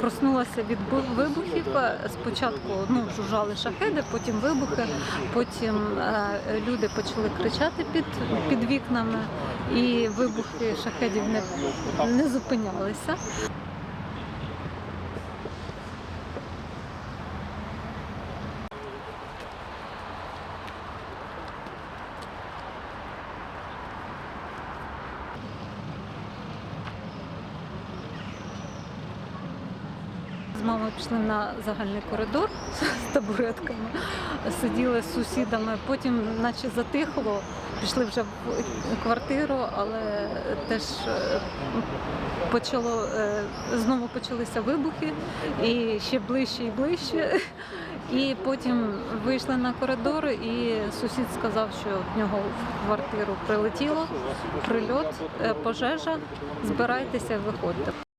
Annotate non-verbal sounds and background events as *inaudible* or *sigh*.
Проснулася від вибухів. Спочатку ну, жужжали шахеди, потім вибухи, потім е, люди почали кричати під, під вікнами, і вибухи шахедів не, не зупинялися. З мамою пішли на загальний коридор *laughs* з табуретками, сиділи з сусідами, потім наче затихло, пішли вже в квартиру, але теж е, почало, е, знову почалися вибухи і ще ближче і ближче. І потім вийшли на коридор, і сусід сказав, що в нього в квартиру прилетіло, прильот, е, пожежа, збирайтеся, виходьте.